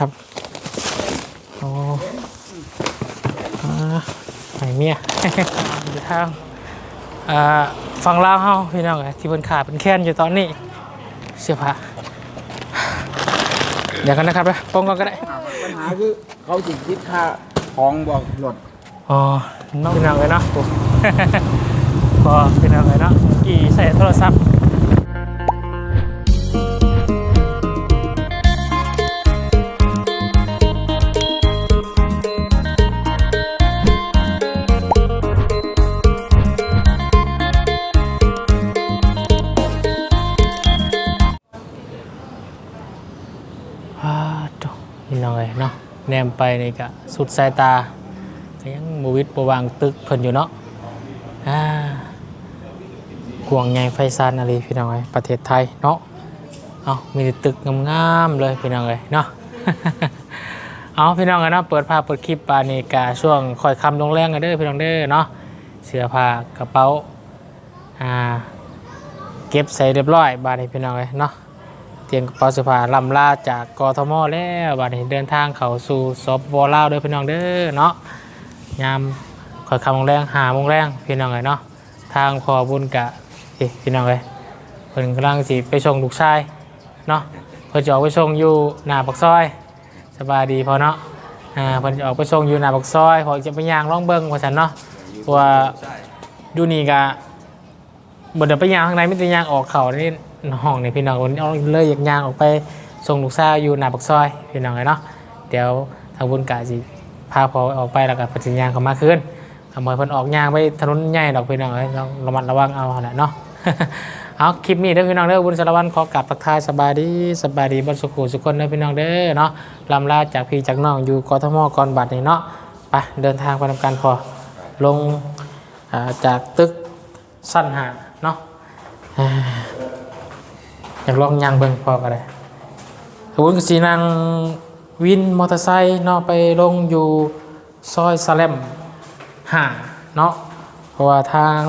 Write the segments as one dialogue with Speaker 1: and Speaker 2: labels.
Speaker 1: นะครับโอ้อ่าไหนเมียอยู่ทางอ่าฝั่งลาวเฮาพี่น้องเอ้ยที่เพิ่นขาดเป็นแค้นอยู่ตอนนี้ เสื้อผ้าเดี๋ยวกันนะครับนะป้องกันก็ได้
Speaker 2: ปัญหาคือเขาสิคิดค่าของบอกรถ
Speaker 1: อ๋อน้องพี่น้องเลยเนาะโอ้พอพี่น้องเลยเนาะกี่ใส่โทรศัพท์ แนมไปนี่กะสุดสายตาก็ยังบวิดบวางตึกเพิ่นอยู่เนาะอ่ากวงใหญ่ไฟซานอะไรพี่น้องเอ้ประเทศไทยเนาะเอามีตึกงามๆเลยพี่น้องเอ้ยเนาะเอาพี่น้องเอ้เนาะเปิดภาพเปิดคลิปปานีกาช่วงคอยคำลงแรงกันเด้อพี่น้องเด้อเนาะเสื้อผ้ากระเป๋าอ่าเก็บใส่เรียบร้อยบาดนี้พี่น้องเอ้ยเนาะ เตรียมกระเป๋าเสื้อผ้าลำลาจากกทมแล้วบาดนี้เดินทางเข้าสู่สปปลาวเด้อพี่น้องเด้อเนาะยามคอยคำมงแรงหามงแรงพี่น้องเลยเนาะทางพอบุญกะพี่น้องเลยเพิ่นกำลังสิไปส่งลูกชายเนาะเพิ่นจะออกไปส่งอยู่หน้าปากซอยสบายดีพอเนาะอ่าเพิ่นจะออกไปส่งอยู่หน้าปากซอยพอจะไปย่างล่องเบิ้งว่าซั่นเนาะว่าอยู่นี่กะบ่ได้ไปย่างข้างในไมีแต่ย่างออกเขานี่ ห้องนี่พี่น้องเพิ่นเอาเลยอยากย่างออกไปส่งลูกชายอยู่หน้าปากซอยพี่น้องเลยเนาะเดี๋ยวทางบุญกะสิพาพอออกไปแล้วก็ปัจจัยางเขามาคืนทำไมเพิ่นออกยางไปถนนใหญ่ดอกพี่น้องเอ้ยต้องระมัดระวังเอาแหละเนาะเอาคลิปนี้เด้อพี่น้องเด้อบุญสารวัตรขอกลับทักทายสบายดีสบายดีบนสุขุสุขคนเด้อพี่น้องเด้อเนาะลำลาจากพี่จากน้องอยู่กทมก่อนบัดนี้เนาะไปเดินทางไปทำการพอลงอาจากตึกสั้นหาเนาะากลองยางเบิ่งพอก็ได้ขบวนกสีนางวินมอเตอร์ไซค์เนาะไปลงอยู่ซอยสแลมห่าเนาะเพราะว่าทาง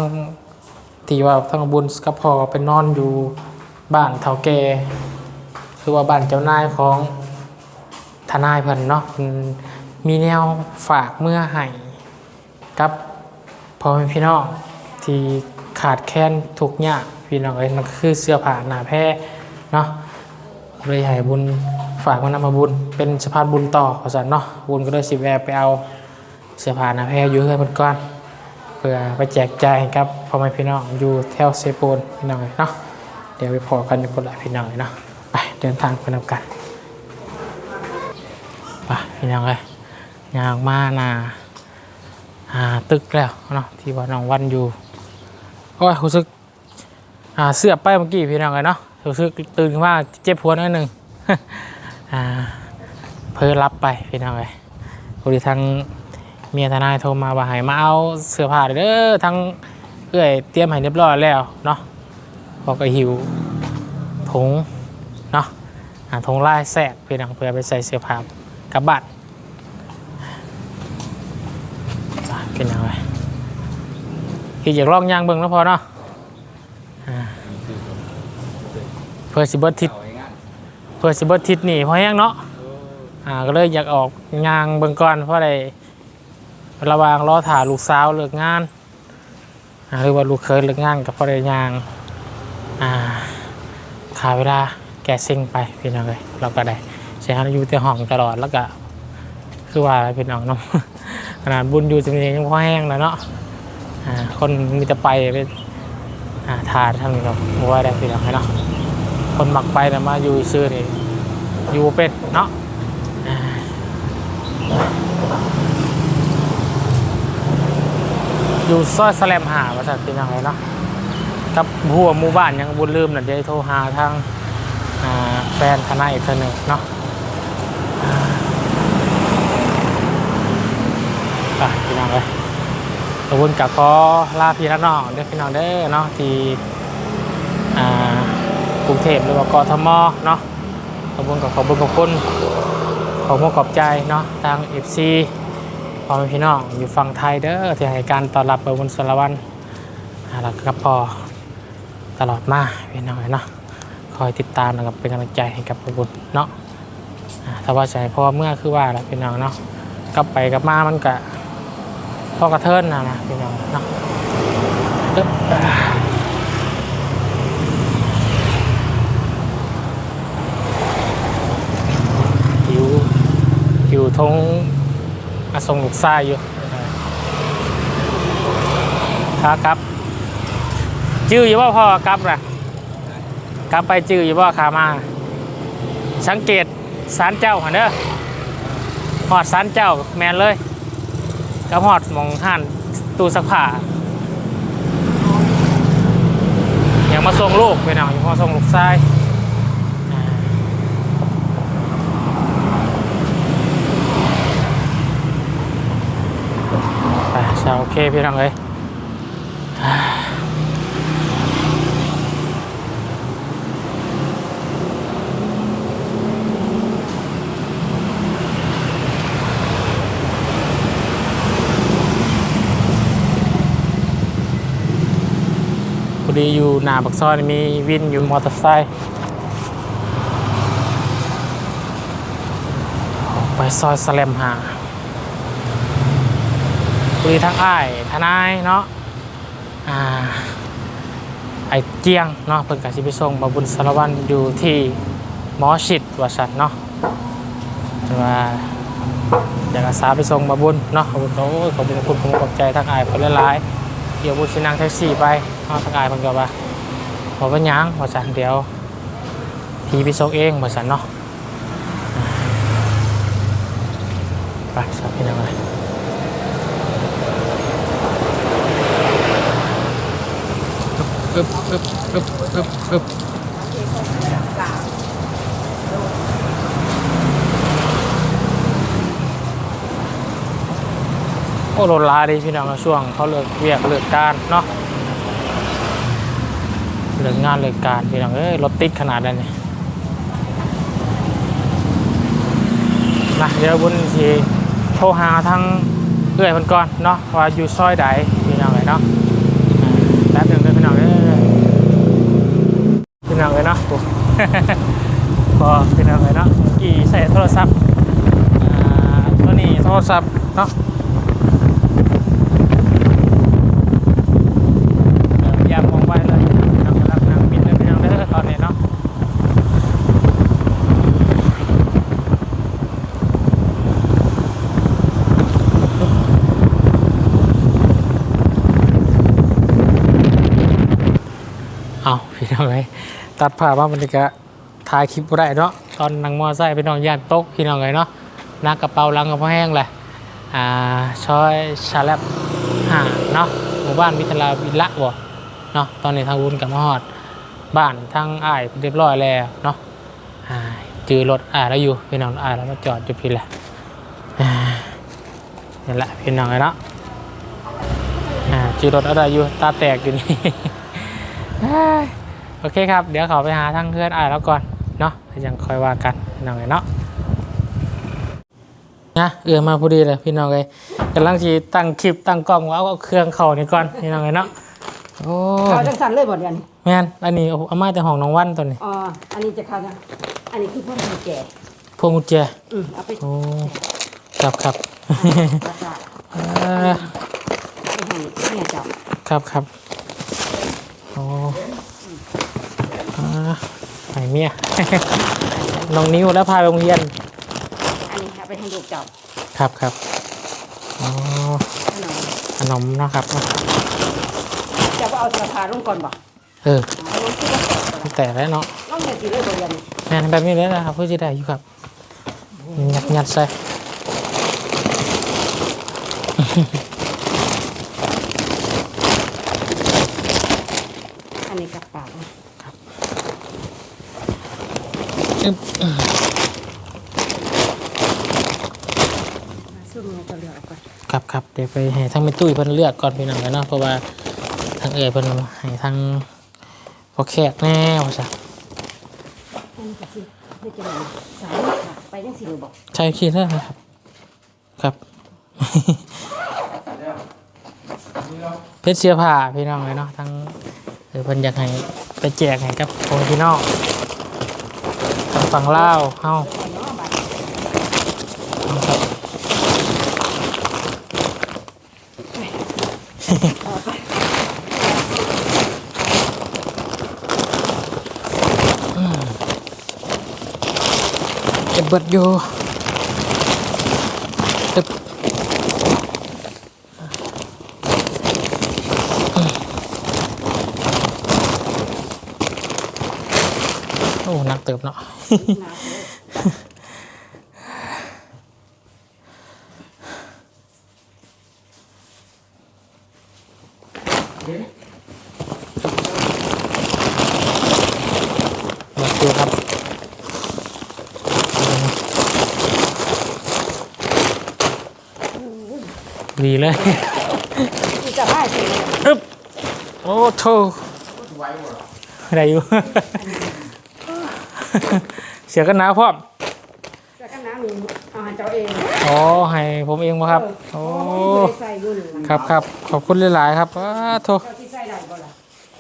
Speaker 1: ที่ว่าทางบุญกับพอไปนอนอยู่บ้านเฒ่าแก่คือว่าบ้านเจ้านายของทนายเพิ่นเนาะมีแนวฝากเมื่อให้กับพ่อแม่พี่น้องที่ขาดแคลนทุกอย่างพี่น้องเอ้ยมันคือเสื้อผ้าหน้าแพร เนาะเลยให้บุญฝากมานำมาบุญเป็นสะพานบุญต่อขอสันเนาะบุญก็เลยสิบแวไปเอาเสื้อผ้าหนาแพรอยู่เพื่อนมันก่อนเพื่อไปแจกจ่ายให้กับพ่อแม่พี่น้องอยู่แถวเซโปนพี่น้องเนาะเดี๋ยวไปพอกันอยู่คนละพี่น้องเนาะไปเดินทางไปนำกันไปพี่น้องเลยยางมาหนาหาตึกแล้วเนาะที่ว่าน้องวันอยู่โอ้ยรู้สึกอ่าเสื้อไปเมื่อกี้พี่น้องเลยเนาะ รู้สึกตื่นขึ้นมาเจ็บหัวนิดนึงอ่าเพิ่รับไปพี่น้องเลยพอดีทางเมียทนายโทรมาว่าให้มาเอาเสื้อผ้าเด้อทั้งเอื้อยเตรียมให้เรียบร้อยแล้วเนาะพอก็หิวถุงเนาะหาถุงลายแสกพี่น้องเพื่อไปใส่เสื้อผ้ากับบ้านอะพี่น้องเลยที่อยากลองยางเบิ่งแล้วพอเนาะ เพื่อสิเบิดทิศเพื่อสิเบิดทิศนี่เพราะแห้งเนาะอ่าก็เลยอยากออกงานเบิ่งก่อนเพราะอะไรระหวางรอถ่าลูกสาวเลิกงานอ่าหรือว่าลูกเคยเลิกงานกับพ่อได้ยางอ่าขาเวลาแกะซิ่งไปพี่น้องเลยเราก็ได้ใช้ฮันอยู่แต่ห้องตลอดแล้วก็คือว่าอะไรพี่น้องเนาะขนาดบุญอยู่จริงๆยังพอแห้งแล้วเนาะอ่าคนมีแต่ไปไปอ่าทานทางนี้เราบ่ว่าได้พี่น้องให้เนาะ คนหมักไปนะมาอยู่ซื้อนี่อยู่เป็นเนาะอยู่ซอยสแลมหาประสาทพี่น้องเลยเนาะกับหัวหมู่บ้านยังบุญลืมน่ะจะได้โทรหาทางแฟนคณะอีกคนหนึ่งเนาะไปพี่น้องเลยขอบคุณกับขอลาพี่น้องเด้อพี่น้องเด้อเนาะที่ กรุงเทพหรือว่ากทมเนาะขอบคุณกับขอบคุณขอบคุณขอบคุณขอบใจเนาะทาง FC พ่อแม่พี่น้องอยู่ฝั่งไทยเด้อที่ให้การต้อนรับเบอร์บนสารวันอ่าแล้วก็พอตลอดมาพี่น้องเนาะคอยติดตามแล้วก็เป็นกำลังใจให้กับพวกบุญเนาะถ้าว่าใจเพราะว่าเมื่อคือว่าแหละพี่น้องเนาะกลับไปกลับมามันก็พอกระเทินนะนะพี่น้องเนาะตึ๊บหิวหิว ทงอาทรงลูกซ่ายอยู่ครับครับ จื้ออยู่ว่าพ่อกลับนะกลับไปจื้ออยู่ว่าขามา สังเกตสารเจ้าหันเด้อหอดสารเจ้าแมนเลยกับหอดมองห่านตู้สักผ้าอย่างมาส่งลูกไปหน่อยมาส่งลูกชายอ่า ไปเช้าโอเคพี่น้องเลยพอดีอยู่หน้าปักซอยมีวินอยู่มอเตอร์ไซค์ไปซอยสแลมหา พอดีทั้งอ้ายทนายเนาะอ่าไอ้เจียงเนาะเพิ่นกสิไปส่งบาบุญสารวันอยู่ที่หมอชิดว่าสันเนาะแต่ว่าอยากอาสาไปส่งบาบุญเนาะขอบคุณโอ้ขอบคุณคุณผมขอบใจทั้งอ้ายเพิ่นหลายๆเดี๋ยวบุญสินั่งแท็กซี่ไปเอาสกายมันก็ว่าบอกว่าหยังว่าสันเดี๋ยวพี่ไปส่งเองว่าสันเนาะไปสับพี่น้องเลย อึบอึบอึบอึบโอ้โหลาดีพี่น้องช่วงเขาเลิกเวียกเลิกการเนาะเลิกงานเลิกการพี่น้องเอ้ยรถติดขนาดนั้นนี่นะเดี๋ยวบุญทีโทรหาทั้งเอื้อยมันก่อนเนาะว่าอยู่ซอยใดพี่น้องเลยเนาะอ่าแป๊บหนึงเด้อพี่น้องเอ้ยพี่ น้องเลยเนาะโอ้พอพี่น้องเลยเนาะกี่ใส่โทรศัพท์อ่าตัวนี้โทรศัพท์เนาะยามมองไปเลยนำกำลังนำบินเลยพี่น้องเด้อตอนนี้เนาะเอาพี่น้องเลย ตัดภาพว่ามันจะถ่ายคลิปได้เนาะตอนนังมอไซค์พี่น้องย่านตกพี่น้องเลยเนาะนักกระเป๋าลังกระเพาะแห้งเลยอ่าชอยชาแลบห่าเนาะหมู่บ้านมิตรลาวิละบ่เนาะตอนนี้ทางวุ้นกับมาฮอดบ้านทางอ้ายเรียบร้อยแล้วเนาะอ่าจือรถอ้ายแล้วอยู่พี่น้องอ้ายแล้วมาจอดอยู่พี่แหละนี่แหละพี่น้องเลยเนาะอ่าจือรถอะไรอยู่ตาแตกอยู่นี่ โอเคครับ เดี๋ยวเขาไปหาทางเพื่อนอ้ายแล้วก่อนเนาะแล้วยังคอยว่ากันพี่น้องเลยเนาะนะเอือมาพอดีเลยพี่น้องเลยกำลังจีตั้งคลิปตั้งกล้องว่าเอาเครื่องเขานี่ก่อนพี่น้องเลยเนาะโอ้
Speaker 3: ข้าวจังสันเลยบ่เดี๋ยวนี้
Speaker 1: แม่นอันนี้เอาเอามาแต่ห้องน้องวันตัวนี้
Speaker 3: อ๋ออันนี้จะข้าวจังอันนี้คือพวกคนแก่
Speaker 1: พวงกุญแจ
Speaker 3: อืมเอาไป
Speaker 1: โอ้ครับครับ
Speaker 3: ราคา
Speaker 1: เอ่อ
Speaker 3: ไปให้เนี่ยเจ้า
Speaker 1: ครับครับโอ้อ่าไหน เมีย น้องนิ้วแล้วพาไปโรงเรียน
Speaker 3: อันนี้เอาไปให้ลูกเจ้า
Speaker 1: ครับครับอ๋อ
Speaker 3: ขนม
Speaker 1: ขนมเนาะครับ
Speaker 3: เจ้าก็เอาเสื้อผ้าลงก่อนบ่
Speaker 1: เออ
Speaker 3: เอาลงที่กระสอบก่อน
Speaker 1: แต่แล้วเนาะ
Speaker 3: ลองเลยสิเลยบ่เดี๋ยวนี้
Speaker 1: แม่นแบบนี้เลยนะครับเพื่อจะได้อยู่ครับยัดยัดใส่
Speaker 3: อันนี้กระเป๋า
Speaker 1: อึ๊บ
Speaker 3: ซุ่มเนี่ยจะเหลือเอาก่อน
Speaker 1: ครับครับเดี๋ยวไปให้ทั้งแม่ตุ้ยเพิ่นเลือกก่อนพี่น้องกันเนาะเพราะว่าทางเอ๋ยเพิ่นให้ทางพอแขกแน่ว่าซะ
Speaker 3: อันนี้ก็สิได้จะได้สายค่ะไปจังสิเลยบ่
Speaker 1: ใช่คิดแล้วนะครับ ครับ เพชรเสื้อผ้าพี่น้องเลยเนาะทั้งเออเพิ่นอยากให้ไปแจกให้กับคนพี่น้องทาง ฝั่งลาวเฮาเบิดอยู่ นักเติบเนาะ
Speaker 3: หนาเด้อ
Speaker 1: มาดูครับดีเลย
Speaker 3: นี่จะได้สิ
Speaker 1: อึ๊บโอ้โถอะไรอยู่ เสียกันหนาวพร้อม
Speaker 3: จะกันน้ำนี่เอาให้เจ้าเอง
Speaker 1: อ๋อให้ผมเองบ่ครับ โอ้
Speaker 3: โอ้ใส่อยู่นี่ล่ะ
Speaker 1: ครับครับขอบคุณหลายๆครับอ้าโถ
Speaker 3: เจ้าที่ใส่ได้บ่ล่ะ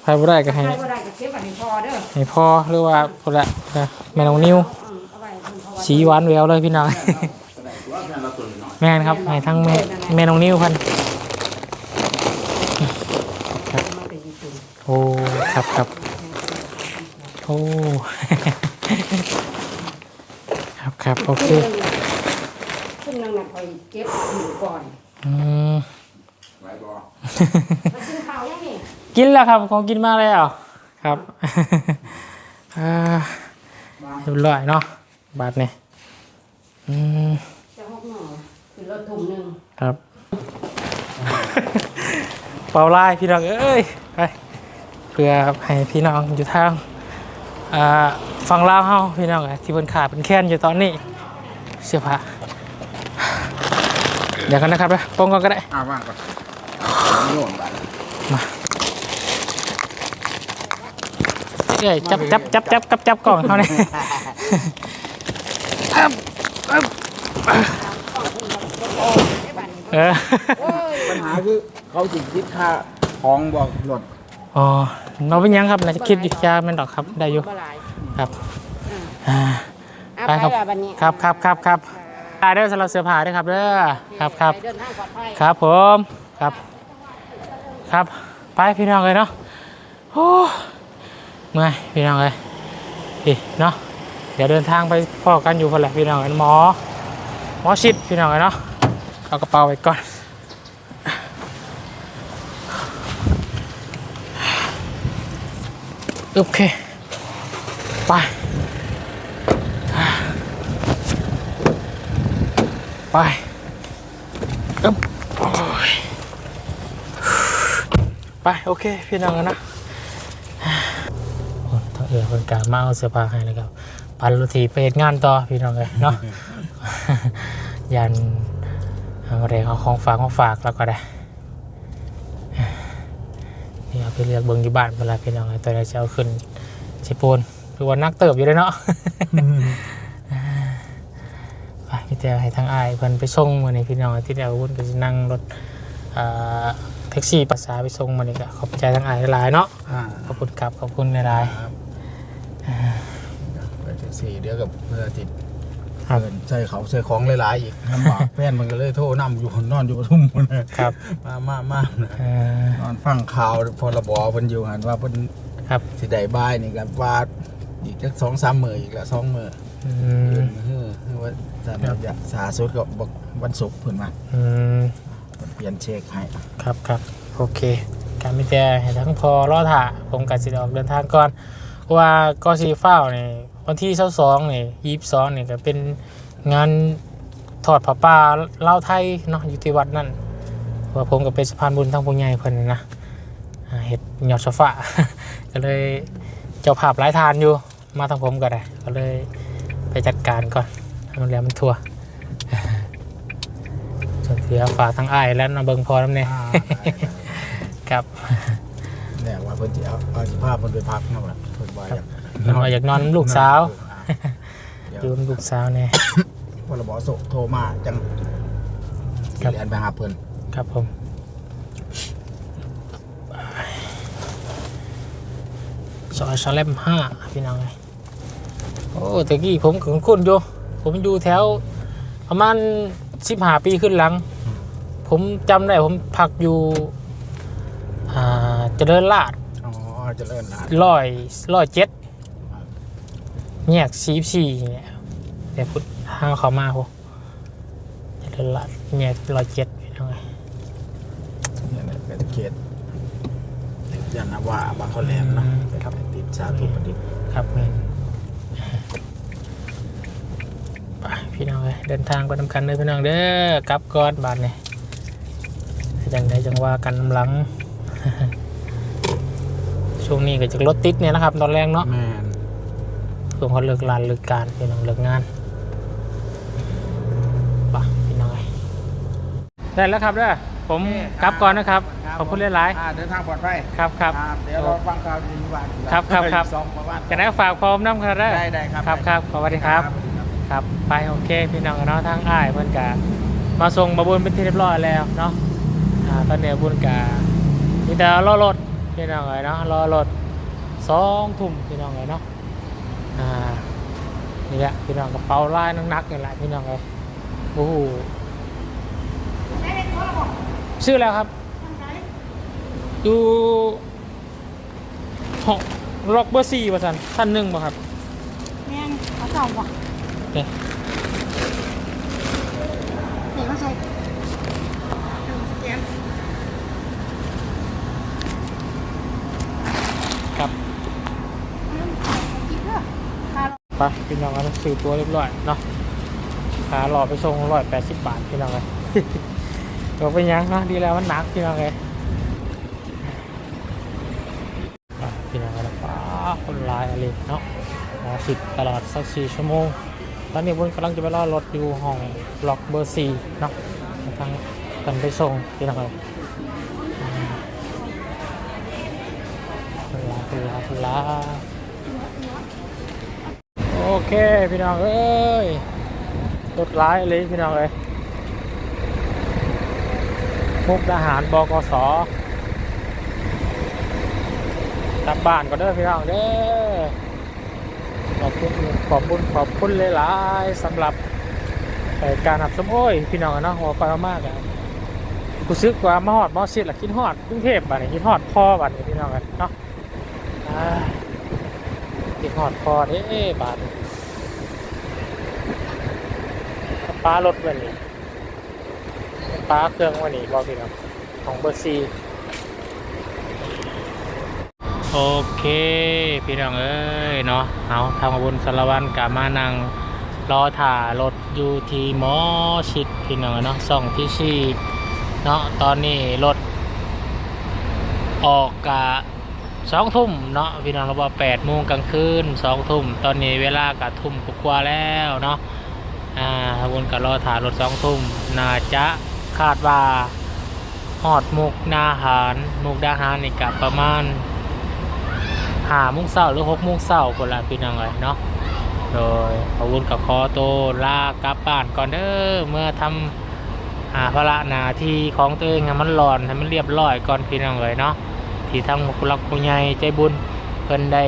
Speaker 1: ใครบ่ได้ก็ให้
Speaker 3: ใส่บ่ได้ก็เก็บไว้ให้พอเด้อ
Speaker 1: ให้พ่อหรือว่าพอละนะแม่น้องนิว
Speaker 3: อืมเอาไว้ให้พอ
Speaker 1: สีหวานแววเลยพี่น้อง
Speaker 2: ว่าแฟนเราตัวน้อย
Speaker 1: แม่นครับให้ทั้งแม่แม่น้องนิวพัน
Speaker 3: มาเป็นญี่ปุ่น
Speaker 1: โอ้ครับครับโอ้ ครับครับ โอเค
Speaker 3: ซึ่งนางน่ะคอยเก็บอยู่ก่อน
Speaker 1: อืม
Speaker 2: ไว้บ่
Speaker 3: มาซื้อข้าวยังนี่
Speaker 1: กินแล้วครับของกินมาแล้วครับ อ่าเรียบร้อยเนาะบาทนี่อืม
Speaker 3: จะหกหน่อคือรถถุงหนึง
Speaker 1: ครับ เป่าไล่พี่น้องเอ้ยไปเพื่อให้พี่น้องอยู่ทาง อ่าฟังลาวเฮาพี่น้องอะที่เพิ่นขาดเป็นแค้นอยู่ตอนนี้ เสื้อผ้าเดี๋ยวกันนะครับนะป้องกันก็ได้
Speaker 2: อ้าวว่างก่อนโน่นไป
Speaker 1: เอ้ยจับจับจับจับจับจับกล่องเขาเนี่ยเออ
Speaker 2: ปัญหาคือเขาสิคิดค่าของบอกรถ
Speaker 1: อ๋อเราเป็นยังครับน่าจะคิดอยู่ยาแม่นดอกครับได้อยู่
Speaker 3: บ่หลาย
Speaker 1: ครับอ่า
Speaker 3: เอา
Speaker 1: ไป
Speaker 3: ไป
Speaker 1: ครับ
Speaker 3: แล้วบัดนี้
Speaker 1: ครับครับครับครับได้เด้อสำหรับเสื้อผ้าด้วยครับเด้อครับครับ
Speaker 3: ไปเดินทางปลอดภัย
Speaker 1: ครับผมครับครับไปพี่น้องเลยเนาะโอ้เมื่อยพี่น้องเลยพี่เนาะเดี๋ยวเดินทางไปพ่อกันอยู่คนแหละพี่น้องกันหมอหมอชิดพี่น้องเลยเนาะเอากระเป๋าไว้ก่อน โอเค ไป ไปอึบโอ้ยไป โอเค พี่น้องกันนะโอ้ทางเอือคนกลางมาเอาเสื้อผ้าให้เลยครับปันรถทีไปเฮ็ดงานต่อพี่น้องเลยเนาะยันอะไรเอาของฝากมาฝากแล้วก็ได้ นี่เอาไปเรียกเบิ้งอยู่บ้านเวลาพี่น้องเลยตอนนี้จะเอาขึ้นชิปูนคือว่านักเติบอยู่เลยเนาะไปพี่เจ้าให้ทางอายเพิ่นไปส่งมาในพี่น้องที่เดียววุ่นก็จะนั่งรถอ่าแท็กซี่ภาษาไปส่งมานี่ก็ขอบใจทางอายหลายๆเนาะ
Speaker 2: อ่า
Speaker 1: ขอบคุณครับขอบคุณหลาย
Speaker 2: ไปแท็กซี่เดี๋ยวกับเพื่อติด
Speaker 1: ๆ ครับ
Speaker 2: เกินใส่เขาใส่ของหลายๆอีกลำบาก แฟนมันก็เลยโทรนำอยู่นอนอยู่ปทุมพุ่นน่ะ
Speaker 1: ครับ
Speaker 2: มามามา
Speaker 1: เอ่อน
Speaker 2: อนฟังข่าวพรบเพิ่นอยู่หันว่าเพิ่น
Speaker 1: ครับ
Speaker 2: สิได้บ้ายนี่ก็ว่าอีกจักสองสามมื้ออีกละสองมื้อ
Speaker 1: อื
Speaker 2: อ
Speaker 1: ม
Speaker 2: เออคือว่าสา
Speaker 1: ครับ
Speaker 2: มอยากสาสุดก็บอกวันศุกร์เพิ่นมา
Speaker 1: อืม
Speaker 2: เปลี่ยนเช็คให้
Speaker 1: ครับครับโอเคการมีแต่ให้ทั้งพอรอถ่าผมกับสิออกเดินทางก่อนเพราะว่าก็สีฟ้าวนี่ วันที่สองนี่ยี่สิบสองนี่ก็เป็นงานถอดผ้าป่าเล่าวไทยเนาะอยู่ที่วัดนั่นเพราะว่าผมก็เป็นสะพานบุญทั้งผู้ใหญ่เพิ่นน่ะนะอ่าเห็ดยอดโซฟาก็เลยเจ้าภาพหลายทานอยู่มาทางผมก็ได้ก็เลยไปจัดการก่อนให้มันแล้วมันทั่วส่วนเสียฝากทั้งอ้ายและน้าเบิงพอน้ำเนี่ย
Speaker 2: อ่า
Speaker 1: ครับ
Speaker 2: เนี่ยว่าเพิ่นสิเอาเอาสิพาเพิ่นไปพักเนาะว่าเพิ่นว่าอยาก
Speaker 1: เพิ่นว่าอยากนอนลูกสาว
Speaker 2: เดี๋ยว
Speaker 1: อยู่กับลูกสาวเนี่ย
Speaker 2: พรบโสโทรมาจัง
Speaker 1: ครับ
Speaker 2: เรียนไปหาเพิ่น
Speaker 1: ครับผม ซอยซาเลมห้าพี่น้องเลยโอ้ตะกี้ผมขึงคุ้นๆอยู่ ผมอยู่แถว ประมาณสิบห้าปีขึ้นหลัง ผมจำได้ผมพักอยู่เจริญลาด
Speaker 2: อ๋อเจะเลิ่นหลาน
Speaker 1: ร้อยร้อยเจ็ด แยกสีสี่เนี่ยเดี๋ยวพุทธห้างเขามาพวกเจริญลาดแยกร้อยเจ็ดพี่น้องเอ้ย
Speaker 2: เนี่ยเป็นเขตยานนาวาบางข้อแหลมเนาะครับติดสาธุประดิษฐ์
Speaker 1: ครับแมนไปพี่น้องเลยเดินทางไปทำกันเลยพี่น้องเด้อกลับก่อนบาทเนี่ยจังไดจังว่ากันน้ำหลัง ช่วงนี้ก็จะรถติดเนี่ยนะครับ ตอนแรกเนาะ
Speaker 2: แม่น
Speaker 1: ช่วงเขาเลิกลานเลิกการพี่น้องเลิกงานไปพี่น้องเอ้ยได้แล้วครับเด้อผมกลับก่อนนะครับขอบคุณหลาย
Speaker 2: อ่าเดินทางปลอดภัย
Speaker 1: ครับครับ
Speaker 2: เดี๋ยวเราฟังข่าวดีวัน
Speaker 1: ครับครับครับ
Speaker 2: สองประวัติ
Speaker 1: กันได้ฝากพร้อมน้ำครับ
Speaker 2: ได้ได้ครับ
Speaker 1: ครับครับสวัสดีครับครับไปโอเคพี่น้องเนาะทางอ้ายเพื่อนกามาส่งมาบุญเป็นที่เรียบร้อยแล้วเนาะตอนนี้บุญกามีแต่รอรถพี่น้องเลยเนาะรอรถสองทุ่มพี่น้องเลยเนาะ อ่านี่แหละพี่น้องกระเป๋าลายนักๆนี่แหละพี่น้องเลยโอ้โหชื่อแล้วครับอยู่หกล็อกเบอร์สี่ป่ะท่านท่านหนึ่งป่ะครับ
Speaker 3: แม่นเขาเจ้าบ่
Speaker 1: เอ๊ะ
Speaker 3: เด็กเขาใส่สแกน
Speaker 1: ครับ
Speaker 3: จิบเด้อ คา
Speaker 1: ไปพี่น้องกันซื้อตัวเรียบร้อยเนาะขาหล่อไปส่งร้อยแปดสิบบาทพี่น้องเลยเราไปยังเนาะดีแล้วมันหนักพี่น้องเลยไปพี่น้องกันป้าคนร้ายอะไรเนาะหมอสิบตลอดสักสี่ชั่วโมง ตอนนี้บุญกำลังจะไปรอรถอยู่ห้องล็อกเบอร์สี่เนาะทางกันไปส่งพี่น้องเลยอืมคนร้ายคนร้ายคนร้า โอเคพี่น้องเอ้ยรถร้ายเลยพี่น้องเลยมุกทหารบกสกลับบ้านก็เด้อพี่น้องเด้อขอบคุณขอบคุณขอบคุณหลายๆสำหรับการหับสมโอ้ยพี่น้องเนาะหัวไปมากอะกูซึกว่ามาฮอดมอสิดละคิดฮอดกรุงเทพบัดนี้คิดฮอดพ่อบัดนี้พี่น้องเลยเนาะอ่าคิดฮอดพ่อเด้บาดนี้ ป้ารถวันนี้ป้าเครื่องวันนี้บอกพี่น้องของเบอร์ซีโอเค พี่น้องเอ้ยเนาะเอาทางบนสารวันกามานังรอถ่ารถอยู่ที่มอชิดพี่น้องเนาะส่องที่ชีเนาะตอนนี้รถออกกะสองทุ่มเนาะพี่น้องเราบอกแปดโมงกลางคืนสองทุ่มตอนนี้เวลากะทุ่มกว่าแล้วเนาะ อ่าวนกับรอถ่ายรถสองทุ่มน่าจะคาดว่าหอดมุกนาหารมุกดาหารนี่กับประมาณหามุงเศร้าหรือหกมุงเศร้าคนละพี่น้องเลยเนาะโดยขอวุนกับคอโตลากลับบ้านก่อนเด้อเมื่อทำหาภระนาที่ของตัวเองมันหลอนให้มันเรียบร้อยก่อนพี่น้องเลยเนาะที่ทั้งผู้รักผู้ใหญ่ใจบุญเพิ่นได้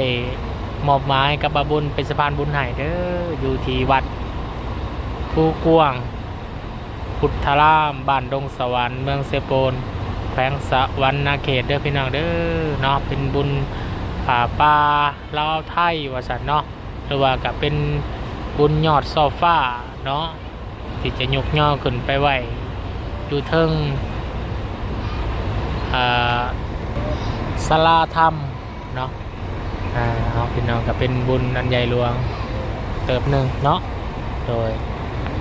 Speaker 1: มอบหมายกับบาบุญเป็นสะพานบุญให้เด้ออยู่ที่วัด ภูกวางพุทธารามบ้านดงสวรรค์เมืองเซโปนแขวงสวรรณเขตเด้อพี่น้องเด้อเนาะเป็นบุญป่าป่าลาวไทยวาสันเนาะหรือว่าก็เป็นบุญยอดซอฟ้าเนาะที่จะยกย่อขึ้นไปไหวอยู่เทิงอ่าสลาธรรมเนาะอ่าเอาพี่น้องก็เป็นบุญอันใหญ่หลวงเติบหนึ่งเนาะโดย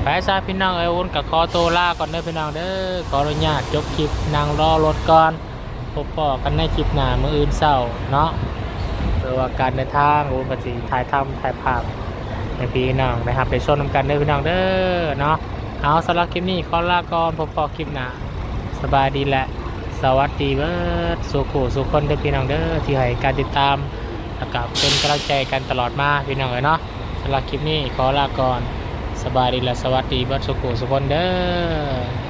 Speaker 1: ไปซาพี่น้องเอ้ยวนกับคอโตวลาก่อนเด้อพี่น้องเด้อขออนุญาตจบคลิปนางรอรถก่อนพบปอกันในคลิปหน้ามื้ออื่นเช้าเนาะหรือว่าการเดินทางวนกับสิถ่ายทำถ่ายภาพให้พี่น้องนะครับไปชมนกันเด้อพี่น้องเด้อเนาะเอาสำหรับคลิปนี้ขอลาก่อนพบปอคลิปหน้าสบายดีแหละ สวัสดีเบิร์ดสุขสุขคนเด้อพี่น้องเด้อที่ให้การติดตามแล้วก็เป็นกำลังใจกันตลอดมาพี่น้องเอ้ยเนาะสำหรับคลิปนี้ขอลาก่อน สบายดีละสวัสดีบัดสุขุสุขคนเด้อ